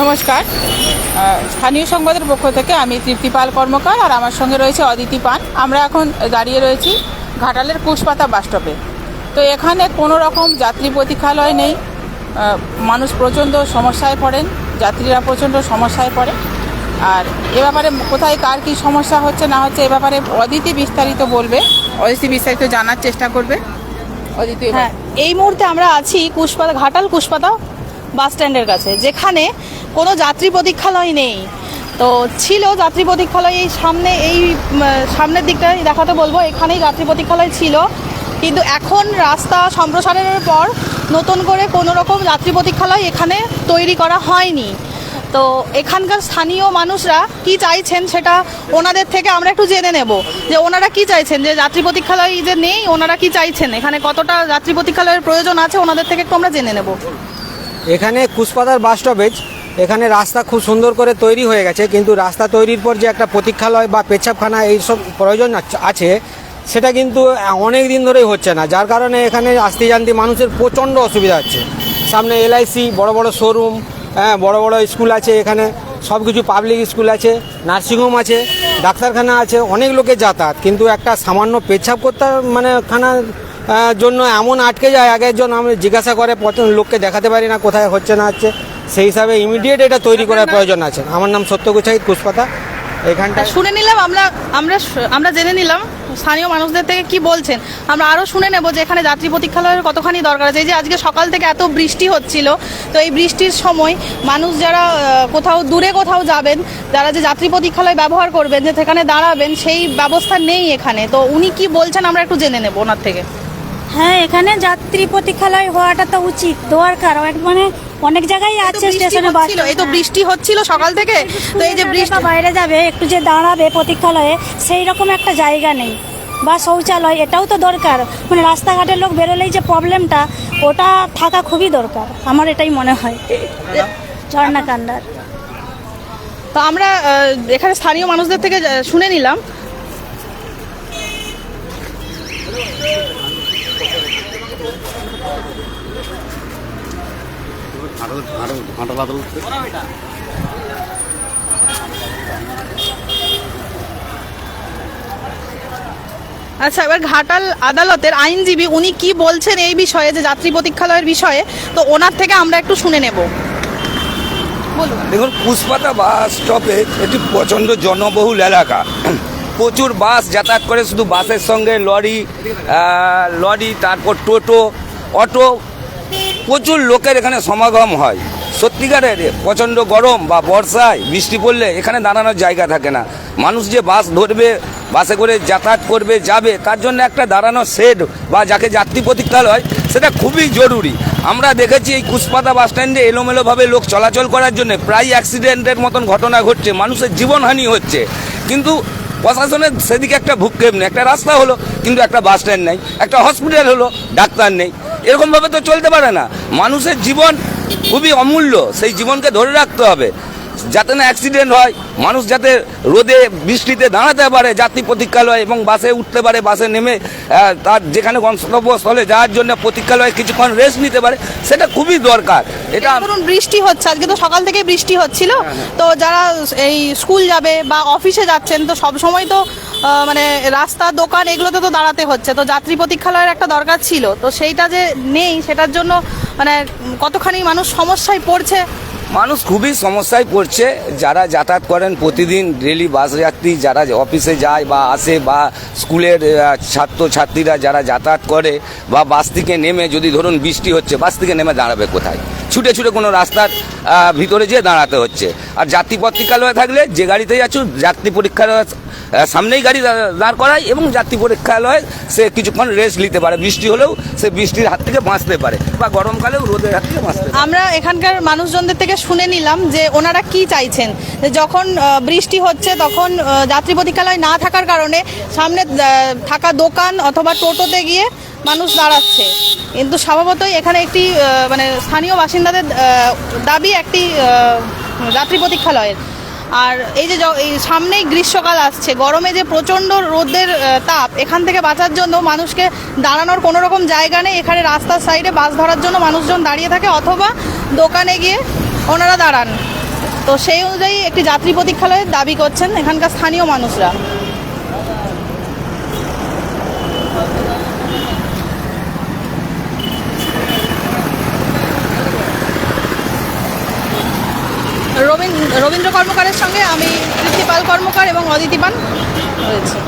নমস্কার। স্থানীয় সংবাদের পক্ষ থেকে আমি তৃপ্তিপাল কর্মকার আর আমার সঙ্গে রয়েছে অদিতি পান। আমরা এখন দাঁড়িয়ে রয়েছি ঘাটালের কুশপাতা বাস স্টপে। তো এখানে কোনো রকম যাত্রী প্রতীক্ষালয় নেই। মানুষ প্রচণ্ড সমস্যায় পড়েন যাত্রীরা প্রচণ্ড সমস্যায় পড়ে। আর এ ব্যাপারে কোথায় কার কী সমস্যা হচ্ছে না হচ্ছে এ ব্যাপারে অদিতি বিস্তারিত বলবে। অদিতি বিস্তারিত জানার চেষ্টা করবে। অদিতি হ্যাঁ এই মুহূর্তে আমরা আছি কুশপাতা ঘাটাল কুশপাতা বাস স্ট্যান্ডের কাছে যেখানে কোনো যাত্রী প্রতীক্ষালয় নেই। তো ছিল যাত্রী প্রতীক্ষালয় এই সামনে, এই সামনের দিকটাই দেখাতে বলব। এখানেই যাত্রী প্রতীক্ষালয় ছিল। কিন্তু এখন রাস্তা সম্প্রসারণের পর নতুন করে কোনো রকম যাত্রী প্রতীক্ষালয় এখানে তৈরি করা হয়নি। তো এখানকার স্থানীয় মানুষরা কি চাইছেন সেটা ওনাদের থেকে আমরা একটু জেনে নেব। যে ওনারা কি চাইছেন? যে যাত্রী প্রতীক্ষালয় যে নেই, ওনারা কি চাইছেন? এখানে কতটা যাত্রী প্রতীক্ষালয়ের প্রয়োজন আছে? ওনাদের থেকে একটু আমরা জেনে নেব। এখানে কুশপাতার বাস স্টপেজ এখানে রাস্তা খুব সুন্দর করে তৈরি হয়ে গেছে, কিন্তু রাস্তা তৈরির পর যে একটা প্রতীক্ষালয় বা পেচ্ছাপখানা এইসব প্রয়োজন আছে, সেটা কিন্তু অনেক দিন ধরেই হচ্ছে না। যার কারণে এখানে আসতে জানতে মানুষের প্রচণ্ড অসুবিধা হচ্ছে। সামনে এলআইসি বড় বড় শোরুম হ্যাঁ বড় বড় স্কুল আছে এখানে সব কিছু পাবলিক স্কুল আছে, নার্সিংহোম আছে, ডাক্তারখানা আছে, অনেক লোকের যাতায়াত। কিন্তু একটা সামান্য পেচ্ছাপ করতে মানে খানা জন্য এমন আটকে যায় আগের জন আমি জিজ্ঞাসা করে লোককে দেখাতে পারি না কোথায় হচ্ছে না হচ্ছে। সেই হিসাবে ইমিডিয়েট এটা তৈরি করার প্রয়োজন আছে। আমার নাম সত্যগুছাই কুশপাতা। এখানটা শুনে নিলাম আমরা আমরা আমরা জেনে নিলাম স্থানীয় মানুষদের থেকে কি বলছেন? আমরা আরও শুনে নেব যে এখানে যাত্রী প্রতীক্ষালয়ের কতখানি দরকার আছে। এই যে আজকে সকাল থেকে এত বৃষ্টি হচ্ছিল তো এই বৃষ্টির সময় মানুষ যারা কোথাও দূরে কোথাও যাবেন যারা যে যাত্রী প্রতীক্ষালয় ব্যবহার করবেন যে সেখানে দাঁড়াবেন সেই ব্যবস্থা নেই এখানে। তো উনি কি বলছেন আমরা একটু জেনে নেব ওনার থেকে। হ্যাঁ এখানে যাত্রী প্রতীক্ষালয় হওয়াটা তো উচিত। দরকার। মানে অনেক জায়গায় আছে স্টেশনে বাস ছিল এই তো বৃষ্টি হচ্ছিল সকাল থেকে। তো এই যে বৃষ্টি বাইরে যাবে একটু যে দাঁড়াবে প্রতীক্ষালয়ে সেই রকম একটা জায়গা নেই। বা শৌচালয় এটাও তো দরকার। মানে রাস্তাঘাটের লোক বেরোলেই যে প্রবলেমটা ওটা থাকা খুবই দরকার আমার এটাই মনে হয়। ঝর্ণা কান্ডার তো আমরা এখানে স্থানীয় মানুষদের থেকে শুনে নিলাম। আচ্ছা এবার ঘাটাল আদালতের আইনজীবী উনি কি বলছেন এই বিষয়ে যে যাত্রী প্রতীক্ষালয়ের বিষয়ে? তো ওনার থেকে আমরা একটু শুনে নেব। দেখুন পুষ্পাতা বাস স্টপে একটি প্রচণ্ড জনবহুল এলাকা। প্রচুর বাস যাতায়াত করে শুধু বাসের সঙ্গে লরি লরি তারপর টোটো অটো প্রচুর লোকের এখানে সমাগম হয়। সত্যিকারের প্রচণ্ড গরম বা বর্ষায় বৃষ্টি পড়লে এখানে দাঁড়ানোর জায়গা থাকে না। মানুষ যে বাস ধরবে, বাসে করে যাতায়াত করবে, যাবে, তার জন্য একটা দাঁড়ানোর শেড বা যাকে যাত্রী প্রতীক্ষালয়, সেটা খুবই জরুরি। আমরা দেখেছি এই কুশপাতা বাস স্ট্যান্ডে এলোমেলোভাবে লোক চলাচল করার জন্য প্রায় অ্যাক্সিডেন্টের মতন ঘটনা ঘটছে। মানুষের জীবনহানি হচ্ছে। কিন্তু প্রশাসনের সেদিকে একটা ভূক্ষেপ নেই। একটা রাস্তা হলো, কিন্তু একটা বাস স্ট্যান্ড নেই। একটা হসপিটাল হলো, ডাক্তার নেই। এরকমভাবে তো চলতে পারে না। মানুষের জীবন খুবই অমূল্য সেই জীবনকে ধরে রাখতে হবে। যাতে না অ্যাক্সিডেন্ট হয় মানুষ যাতে রোদে বৃষ্টিতে দাঁড়াতে পারে যাত্রী প্রতীক্ষালয় এবং বাসে উঠতে পারে বাসে নেমে তার যেখানে গন্তব্যস্থলে যাওয়ার জন্য প্রতীক্ষালয়ে কিছুক্ষণ রেস্ট নিতে পারে সেটা খুবই দরকার। এটা ধরুন বৃষ্টি হচ্ছে আজকে তো সকাল থেকে বৃষ্টি হচ্ছিল। তো যারা এই স্কুল যাবে বা অফিসে যাচ্ছেন তো সব সময় তো মানে রাস্তা দোকান এগুলোতে তো দাঁড়াতে হচ্ছে। তো যাত্রী প্রতীক্ষালয়ের একটা দরকার ছিল। তো সেইটা যে নেই সেটার জন্য মানে কতখানি মানুষ সমস্যায় পড়ছে? মানুষ খুবই সমস্যায় পড়ছে। যারা যাতায়াত করেন প্রতিদিন ডেলি বাস যাত্রী যারা অফিসে যায় বা আসে বা স্কুলের আহ, ছাত্র ছাত্রীরা যারা যাতায়াত করে বা বাস থেকে নেমে যদি ধরুন বৃষ্টি হচ্ছে বাস থেকে নেমে দাঁড়াবে কোথায়? ছুটে ছুটে কোনো রাস্তার ভিতরে যেয়ে দাঁড়াতে হচ্ছে। আর যাত্রী পত্রিকালয়ে থাকলে যে গাড়িতে যাচ্ছ, যাত্রী পরীক্ষালয় সামনেই গাড়ি দাঁড় করায় এবং যাত্রী পরীক্ষালয়ে সে কিছুক্ষণ রেস্ট নিতে পারে। বৃষ্টি হলেও সে বৃষ্টির হাত থেকে বাঁচতে পারে বা গরমকালেও রোদের হাত থেকে বাঁচতে আমরা এখানকার মানুষজনদের থেকে শুনে নিলাম যে ওনারা কি চাইছেন। যখন বৃষ্টি হচ্ছে তখন যাত্রী প্রতীক্ষালয় না থাকার কারণে সামনে থাকা দোকান অথবা টোটোতে গিয়ে মানুষ দাঁড়াচ্ছে। কিন্তু স্বভাবতই এখানে একটি মানে স্থানীয় বাসিন্দাদের দাবি একটি যাত্রী প্রতীক্ষালয়ের। আর এই যে এই সামনেই গ্রীষ্মকাল আসছে, গরমে যে প্রচণ্ড রোদের তাপ, এখান থেকে বাঁচার জন্য মানুষকে দাঁড়ানোর কোনো রকম জায়গা নেই। এখানে রাস্তার সাইডে বাস ধরার জন্য মানুষজন দাঁড়িয়ে থাকে, অথবা দোকানে গিয়ে ওনারা দাঁড়ান। তো সেই অনুযায়ী একটি যাত্রী প্রতীক্ষালয়ের দাবি করছেন এখানকার স্থানীয় মানুষরা। রবীন্দ্র কর্মকারের সঙ্গে আমি তৃপ্তিপাল কর্মকার এবং অদিতি পান রয়েছে